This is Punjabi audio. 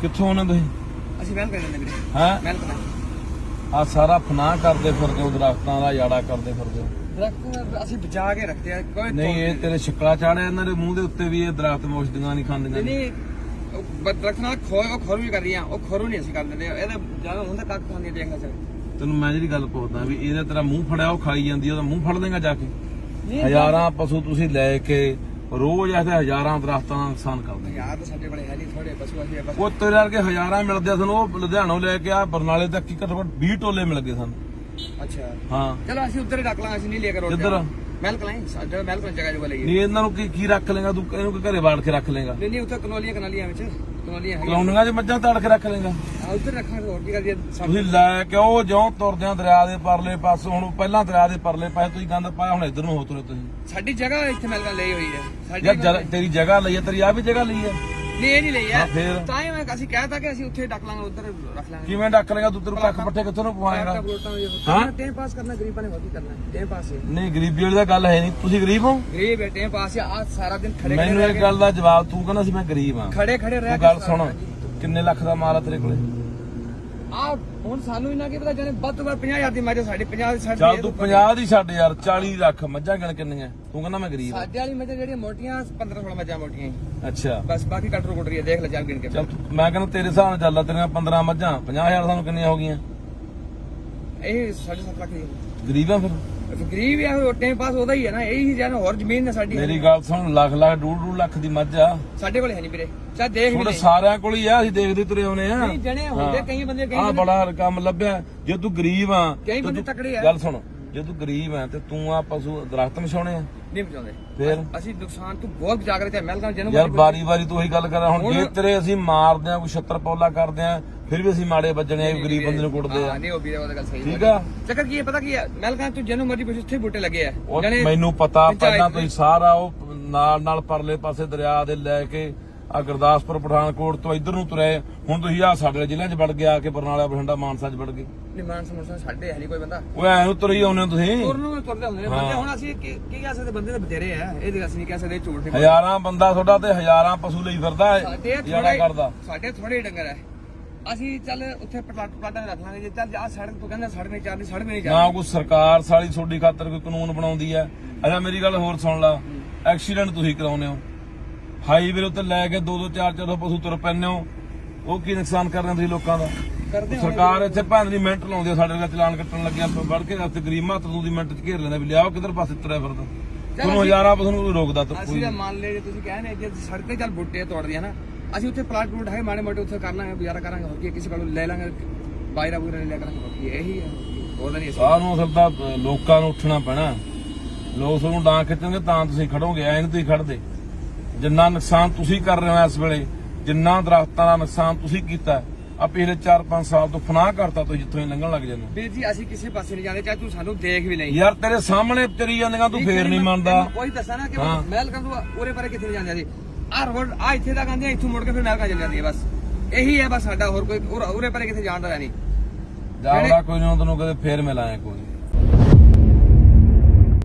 ਕਿੱਥੋਂ ਆਉਣੇ ਤੁਸੀਂ? ਅਸੀਂ ਮਹਿਲ ਕਰ ਜਾਂਦੇ ਵੀਰੇ। ਹੈ? ਕਰ ਆ ਸਾਰਾ ਫਨਾਹ ਕਰਦੇ ਫਿਰਦੇ ਹੋ ਦਰਖਤਾਂ ਦਾ ਯਾੜਾ ਕਰਦੇ ਫਿਰਦੇ ਹੋ। ਦਰਖਤ ਅਸੀਂ ਬਚਾ ਕੇ ਰੱਖਦੇ ਆ ਕੋਈ ਨਹੀਂ ਇਹ ਤੇਰੇ ਛਿੱਕਲਾ ਚਾੜਿਆ ਇਹਨਾਂ ਦੇ ਮੂੰਹ ਦੇ ਉੱਤੇ ਵੀ ਇਹ ਦਰਖਤ ਮੋਸ਼ਦੀਆਂ ਨਹੀਂ ਖਾਂਦੀਆਂ ਨਹੀਂ ਦਰਖਤ ਨਾਲ ਖੋ ਉਹ ਖੋਰੂ ਵੀ ਕਰ ਰਹੀਆਂ ਉਹ ਖੋਰੂ ਨਹੀਂ ਅਸੀਂ ਕਰ ਦਿੰਦੇ। ਇਹਦਾ ਜ਼ਿਆਦਾ ਹੁੰਦਾ ਕੱਖ ਖਾਂਦੀ ਦੇਖਣਾ ਸਰ ਤੈਨੂੰ ਮੈਂ ਜਿਹੜੀ ਗੱਲ ਪੁੱਛਦਾ ਵੀ ਇਹਦਾ ਤੇਰਾ ਮੂੰਹ ਫੜਿਆ ਉਹ ਖਾਈ ਜਾਂਦੀ ਉਹਦਾ ਮੂੰਹ ਫੜ ਜਾ ਕੇ? ਹਜ਼ਾਰਾਂ ਪਸ਼ੂ ਤੁਸੀਂ ਲੈ ਕੇ ਰੋਜ਼ ਐਸੇ ਹਜ਼ਾਰਾਂ ਦਰਖਤਾਂ ਦਾ ਨੁਕਸਾਨ ਕਰਦੇ ਯਾਰ ਤਾਂ ਸਾਡੇ ਕੋਲੇ ਹੈ ਨਹੀਂ ਥੋੜੇ ਪਸ਼ੂ ਅਸੀਂ ਬਸ। ਉਹ ਤੇਰੇ ਵਰਗੇ ਹਜ਼ਾਰਾਂ ਮਿਲਦੇ ਸਾਨੂੰ ਉਹ ਲੁਧਿਆਣੋਂ ਲੈ ਕੇ ਆ ਬਰਨਾਲੇ ਤੱਕ ਕੀ ਘੱਟੋ ਘੱਟ 20 ਟੋਲੇ ਮਿਲ ਗਏ ਸਾਨੂੰ। ਅੱਛਾ। ਹਾਂ। ਚਲੋ ਅਸੀਂ ਉੱਧਰ ਹੀ ਰੱਖ ਲਾਂਗੇ ਅਸੀਂ ਨਹੀਂ ਲੈ ਕੇ ਰੋਡ ਕਿੱਧਰ? ਮਹਿਲ ਜਗ੍ਹਾ ਜੁਗਾ ਲਈਏ। ਨਹੀਂ ਇਹਨਾਂ ਨੂੰ ਕੀ ਕੀ ਰੱਖ ਲੇਗਾ ਤੂੰ ਇਹਨੂੰ ਕੀ ਘਰੇ ਬਾੜ ਕੇ ਰੱਖ ਲੇਗਾ ਨਹੀਂ ਨਹੀਂ ਉੱਥੇ ਕਨੋਲੀਆਂ ਕਨਾਲੀਆਂ ਵਿੱਚ। ਕਨੋਲੀਆਂ ਹੈਗੀਆਂ। ਕਲੋਨੀਆਂ 'ਚ ਮੱਝਾਂ ਤੜ ਕੇ ਰੱਖ ਲੇਗਾ ਆ ਉੱਧਰ ਰੱਖਾਂਗੇ ਹੋਰ ਕੀ ਕਰੀਏ? ਸਭ ਤੁਸੀਂ ਲੈ ਕੇ ਉਹ ਜਿਉਂ ਤੁਰਦੇ ਆ ਦਰਿਆ ਦੇ ਪਰਲੇ ਪਾਸੋਂ ਹੁਣ ਪਹਿਲਾਂ ਦਰਿਆ ਦੇ ਪਰਲੇ ਪਾਸੇ ਤੁਸੀਂ ਗੰਦ ਪਾਇਆ ਹੁਣ ਇੱਧਰ ਨੂੰ ਹੋ ਤੁਰੇ ਤੁਸੀਂ। ਸਾਡੀ ਜਗ੍ਹਾ ਇੱਥੇ ਮਹਿਲ ਕਲਾਂ ਲਈ ਹੋਈ ਹੈ। ਸਾਡੀ ਯਾਰ ਜਰ- ਤੇਰੀ ਜਗ੍ਹਾ ਲਈ ਹੈ ਤੇਰੀ ਆ ਵੀ ਜਗ੍ਹਾ ਲਈ ਹੈ। ਇਹ ਨਹੀਂ ਲਈ ਫੇਰ? ਤਾਂ ਹੀ ਮੈਂ ਅਸੀਂ ਕਹਿਤਾ ਕਿ ਅਸੀਂ ਉੱਥੇ ਡੱਕ ਲਾਂਗੇ ਉੱਧਰ ਰੱਖ ਲਾਂਗੇ। ਕਿਵੇਂ ਡੱਕ ਲੇਗਾ ਤੂੰ ਤੈਨੂੰ ਕੱਖ ਪੱਠੇ ਕਿੱਥੋਂ ਨੂੰ ਪਵਾਏਗਾ? ਹਾਂ? ਟਾਈਮ ਪਾਸ ਕਰਨਾ ਗਰੀਬਾਂ ਨੇ ਕੀ ਕਰਨਾ। ਟਾਈਮ ਪਾਸ ਨਹੀਂ ਗਰੀਬੀ ਵਾਲੀ ਤਾਂ ਗੱਲ ਹੈ ਨਹੀਂ। ਤੁਸੀਂ ਗਰੀਬ ਹੋ? ਗਰੀਬ ਹੈ ਟਾਈਮ ਪਾਸ ਆ ਸਾਰਾ ਦਿਨ ਖੜੇ ਮੈਨੂੰ ਖੜੇ ਇਹ ਗੱਲ ਦਾ ਜਵਾਬ ਤੂੰ ਕਹਿੰਦਾ ਸੀ ਮੈਂ ਗਰੀਬ ਹਾਂ। ਖੜੇ ਖੜੇ ਰਹਿ ਗੱਲ ਸੁਣ। ਕਿੰਨੇ ਲੱਖ ਦਾ ਮਾਲ ਆ ਤੇਰੇ ਕੋਲੇ? ਆ ਹੁਣ ਸਾਨੂੰ ਇਹਨਾਂ ਕੀ ਪਤਾ ਜਾਨੇ ਵੱਧ ਤੋਂ ਵੱਧ 50000 ਦੀ ਮੱਝ ਸਾਡੀ 50 ਦੀ ਸਾਡੀ ਚੱਲ ਤੂੰ 50 ਦੀ ਛੱਡ ਯਾਰ 40 ਲੱਖ ਮੱਝਾਂ ਗਿਣ ਕਿੰਨੀਆਂ? ਤੂੰ ਕਹਿੰਦਾ ਮੈਂ ਗਰੀਬ ਸਾਡੇ ਵਾਲੀ ਮੱਝਾਂ ਜਿਹੜੀਆਂ ਮੋਟੀਆਂ 15 16 ਮੱਝਾਂ ਮੋਟੀਆਂ ਹੀ। ਅੱਛਾ। ਬਸ ਬਾਕੀ ਕਟਰ ਕੁਟਰ ਦੇਖ ਲੈ ਚੱਲ ਗਿਣ ਕੇ ਚੱਲ ਤੂੰ- ਮੈਂ ਕਹਿੰਦਾ ਤੇਰੇ ਹਿਸਾਬ ਨਾਲ ਚੱਲਦਾ ਤੇਰੀਆਂ 15 ਮੱਝਾਂ 50000 ਸਾਨੂੰ ਕਿੰਨੀਆਂ ਹੋ ਗਈਆਂ? ਇਹ 7.5 ਲੱਖ ਦੀ ਗਰੀਬ ਆ ਫਿਰ? ਫਿਰ ਗਰੀਬ ਆ ਉਹ ਟਾਈਮ ਪਾਸ ਉਹਦਾ ਹੀ ਹੈ ਨਾ ਇਹੀ ਜਾਨ ਹੋਰ ਜ਼ਮੀਨ ਨੇ ਸਾਡੀ। ਮੇਰੀ ਗੱਲ ਸੁਣ ਲੱਖ ਲੱਖ ਡੂਢ ਡੂਢ ਲੱਖ ਦੀ ਮੱਝ ਆ। ਸਾਡੇ ਕੋਲ ਹੈ ਨਹੀਂ ਵੀਰੇ ਚਾ ਦੇਖ ਵੀ ਤੁਹਾਡੇ ਨਹੀਂ ਸਾਰਿਆਂ ਕੋਲ ਹੀ ਆ ਅਸੀਂ ਦੇਖਦੇ ਤੁਰੇ ਆਉਨੇ ਆ। ਨਹੀਂ ਜਣੇ ਹੁੰਦੇ ਕਈ ਬੰਦੇ ਕਈ ਆ ਬੰਦੇ- ਬੜਾ ਕੰਮ ਲੱਭਿਆ। ਜੇ ਤੂੰ ਗਰੀਬ ਆ ਕਈ ਤੇ ਬੰਦੇ ਤੂੰ- ਤਕੜੇ ਆ। ਗੱਲ ਸੁਣ ਜੇ ਤੂੰ ਗਰੀਬ ਆ ਤੇ ਤੂੰ ਆ ਪਸ਼ੂ ਦਰਖਤ ਮਛਾਉਣੇ ਆ। ਨਹੀਂ ਬਚਾਉਂਦੇ ਫੇਰ? ਅਸੀਂ ਨੁਕਸਾਨ ਤੋਂ ਬਹੁਤ ਬਚਾ ਕੇ ਰੱਖਿਆ ਮਹਿਲ ਕਾ ਜਨਮ ਯਾਰ ਬਾਰੀ ਬਾਰੀ ਤੂੰ ਉਹੀ ਗੱਲ ਕਰ ਹੁਣ ਹੁਣ- ਜੇ ਤੇਰੇ ਅਸੀਂ ਮਾਰਦੇ ਆ ਕੋਈ ਛੱਤਰ ਪੌਲਾ ਕਰਦੇ ਆ ਫਿਰ ਵੀ ਅਸੀਂ ਮਾੜੇ ਵੱਜਣੇ ਆ ਗਰੀਬ ਬੰਦੇ ਨੂੰ ਕੁੱਟਦੇ ਆ। ਹਾਂ ਨਹੀਂ ਉਹ ਵੀਰੇ ਉਹਦਾ ਗੱਲ ਸਹੀ ਠੀਕ। ਆ? ਚੱਕਰ ਕੀ ਹੈ ਪਤਾ ਕੀ ਹੈ ਮਹਿਲ ਕਾ ਤੂੰ ਜਨਮ ਮਰਜ਼ੀ ਪੁੱਛ ਉੱਥੇ ਬੂਟੇ ਲੱਗੇ ਆ। ਮੈਨੂੰ ਪਤਾ ਪਹਿਲਾਂ ਦੇ- ਤੁਸੀਂ ਸਾਰਾ ਉਹ ਨਾਲ ਨਾਲ ਪਰਲੇ ਪਾਸੇ ਦਰਿਆ ਦੇ ਲੈ ਕੇ ਆ ਗੁਰਦਾਸਪੁਰ ਪਠਾਨਕੋਟ ਤੋਂ ਇੱਧਰ ਨੂੰ ਤੁਰੇ। ਹੁਣ ਤੁਸੀਂ ਆ ਸਾਡੇ ਜ਼ਿਲ੍ਹਿਆਂ 'ਚ ਵੜ ਕੇ ਆ ਕੇ ਬਰਨਾਲਾ ਬਠਿੰਡਾ ਮਾਨਸਾ 'ਚ ਵੜ ਗਏ। ਨਿਮਾਨ ਸਮੋਸਾ ਸਾਡੇ ਹੈ ਨਹੀਂ ਕੋਈ ਬੰਦਾ। ਉਹ ਐ ਨੂੰ ਤੁਰੀ ਆਉਨੇ ਹੋ ਤੁਸੀਂ। ਤੁਰਨ ਨੂੰ ਤੁਰਦੇ ਹੁੰਦੇ ਨੇ। ਬੰਦੇ ਹੁਣ ਅਸੀਂ ਕੀ ਕੀ ਕਹਿ ਸਕਦੇ? ਬੰਦੇ ਤਾਂ ਬਥੇਰੇ ਆ। ਇਹ ਤੇ ਅਸੀਂ ਨਹੀਂ ਕਹਿ ਸਕਦੇ ਝੂਠ ਨਹੀਂ ਹਜ਼ਾਰਾਂ ਬੰਦਾ ਤੁਹਾਡਾ ਤੇ ਹਜ਼ਾਰਾਂ ਪਸ਼ੂ ਲਈ ਫਿਰਦਾ ਹੈ। ਜਿਹੜਾ ਕਰਦਾ। ਸਾਡੇ ਥੋੜੇ ਡੰਗਰ ਹੈ। ਅਸੀਂ ਚੱਲ ਉੱਥੇ ਪਲਾਟਾਂ ਰੱਖ ਲਾਂਗੇ ਜੇ ਚੱਲ ਆ ਸੜਕ ਤੋਂ ਕਹਿੰਦਾ ਸੜਕ ਨਹੀਂ ਚੱਲਦੀ ਸੜਕ ਨਹੀਂ ਨਾ ਚੱਲਦੀ ਕੋਈ ਸਰਕਾਰ ਸਾਲੀ ਤੁਹਾਡੀ ਖਾਤਰ ਕੋਈ ਕਾਨੂੰਨ ਬਣਾਉਂਦੀ ਹੈ। ਅੱਛਾ ਮੇਰੀ ਗੱਲ ਹੋਰ ਸੁਣ ਲਾ। ਐਕਸੀਡੈਂਟ ਤੁਸੀਂ ਕਰਾਉਂਦੇ ਹੋ। ਹਾਈਵੇ ਉੱਤੇ ਲੈ ਕੇ ਦੋ ਦੋ ਚਾਰ ਚਾਰ ਪਸ਼ੂ ਤੁਰ ਪੈਂਦੇ ਹੋ। ਉਹ ਕੀ ਨੁਕਸਾਨ ਕਰ ਰਹੇ ਹੋ ਤੁਸੀਂ ਲੋਕਾਂ ਦਾ? ਸਰਕਾਰ ਇੱਥੇ ਭੰਨ ਦੀ ਮਿੰਟ ਲਾਉਂਦੀ ਆ ਸਾਡੇ ਦਾ ਚਲਾਨ ਕੱਟਣ ਲੱਗਿਆ ਵੜ ਕੇ ਰਸਤੇ ਗਰੀਬ ਮਾਤ ਨੂੰ ਦੀ ਮਿੰਟ ਚ ਘੇਰ ਲੈਂਦਾ ਵੀ ਲਿਆਓ ਕਿੱਧਰ ਪਾਸੇ ਤੁਰਿਆ ਫਿਰਦਾ। ਤੁਹਾਨੂੰ ਹਜ਼ਾਰਾਂ ਪਸ਼ੂ ਨੂੰ ਰੋਕਦਾ ਤਾਂ ਅਸੀਂ ਮੰਨ ਲੈ ਜੇ ਤੁਸੀਂ ਕਹਿੰਦੇ ਜੇ ਸੜਕ ਤੇ ਚੱਲ ਬੁੱਟੇ ਤੋੜਦੇ ਨਾ ਅਸੀਂ ਉੱਥੇ ਪਲਾਟ ਪਲੂਟ ਹੈ ਮਾੜੇ ਮੋਟੇ ਉੱਥੇ ਕਰ ਲਾਂਗੇ ਗੁਜ਼ਾਰਾ ਕਰਾਂਗੇ ਹੋਰ ਕੀ ਹੈ, ਕਿਸੇ ਕੋਲੋਂ ਲੈ ਲਾਂਗੇ ਬਾਇਰਾ ਬੂਰਾ ਲੈ ਕਰਾਂਗੇ ਹੋਰ ਕੀ ਹੈ, ਇਹੀ ਹੈ ਹੋਰ ਤਾਂ ਨਹੀਂ ਅਸੀਂ। ਸਾਹ ਨੂੰ ਅਸਲ ਤਾਂ ਲੋਕਾਂ ਨੂੰ ਉੱਠਣਾ ਪੈਣਾ। ਲੋਕ ਤੁਹਾਨੂੰ ਡਾਂ ਖਿੱਚਣਗੇ ਤਾਂ ਤੁਸੀਂ ਖੜੋਗੇ ਐ ਨਹੀਂ ਤੁਸੀਂ ਖੜਦੇ। ਜਿੰਨਾ ਨੁਕਸਾਨ ਤੁਸੀਂ ਕਰ ਰਹੇ ਹੋ ਇਸ ਵੇਲੇ ਜਿੰਨਾ ਦਰਖਤਾਂ ਦਾ ਨੁਕਸਾਨ ਤੁਸੀਂ ਕੀਤਾ ਆ ਪਿਛਲੇ 4-5 ਸਾਲ ਤੋਂ ਫਨਾਹ ਕਰਤਾ ਤੁਸੀਂ ਜਿੱਥੋਂ ਹੀ ਲੰਘਣ ਲੱਗ ਜਾਂਦੇ ਵੀਰ ਜੀ ਅਸੀਂ ਕਿਸੇ ਪਾਸੇ ਨਹੀਂ ਜਾਂਦੇ ਚਾਹੇ ਤੂੰ ਸਾਨੂੰ ਦੇਖ ਵੀ ਲਈ। ਯਾਰ ਤੇਰੇ ਸਾਹਮਣੇ ਤੇਰੀ ਜਾਂਦੀਆਂ ਤੂੰ ਫੇਰ ਨਹੀਂ ਮੰਨਦਾ। ਕੋਈ ਦੱਸਣਾ ਨਾ ਕਿ ਹਾਂ। ਤੂੰ ਉਰੇ ਪਰੇ ਕਿੱਥੇ ਨਹੀਂ ਜਾਂਦੇ ਸੀ ਆ ਰੋਡ ਆ ਇੱਥੇ ਤੱਕ ਆਂਦੇ ਇੱਥੋਂ ਮੁੜ ਕੇ ਫਿਰ ਮਹਿਲ ਕਾ ਚੱਲ ਜਾਂਦੀ ਹੈ ਬਸ। ਇਹੀ ਹੈ ਬਸ ਸਾਡਾ ਹੋਰ ਕੋਈ ਉਰੇ- ਪਰੇ ਕਿੱਥੇ ਜਾਣ ਦਾ ਨਹੀਂ। ਜਾਵੜਾ ਕੋਈ ਨਾ ਤੈਨੂੰ ਕਦੇ ਫੇਰ ਮਿਲਾਂਗੇ ਕੋਈ